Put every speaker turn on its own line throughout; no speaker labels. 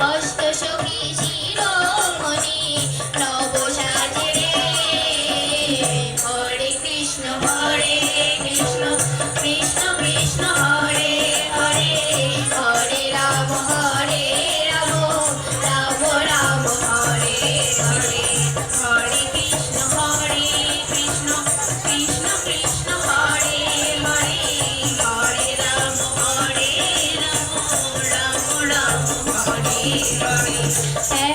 কষ্ট সখী শিরোমণি নব সাজে হরে কৃষ্ণ হরে।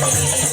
Thank you.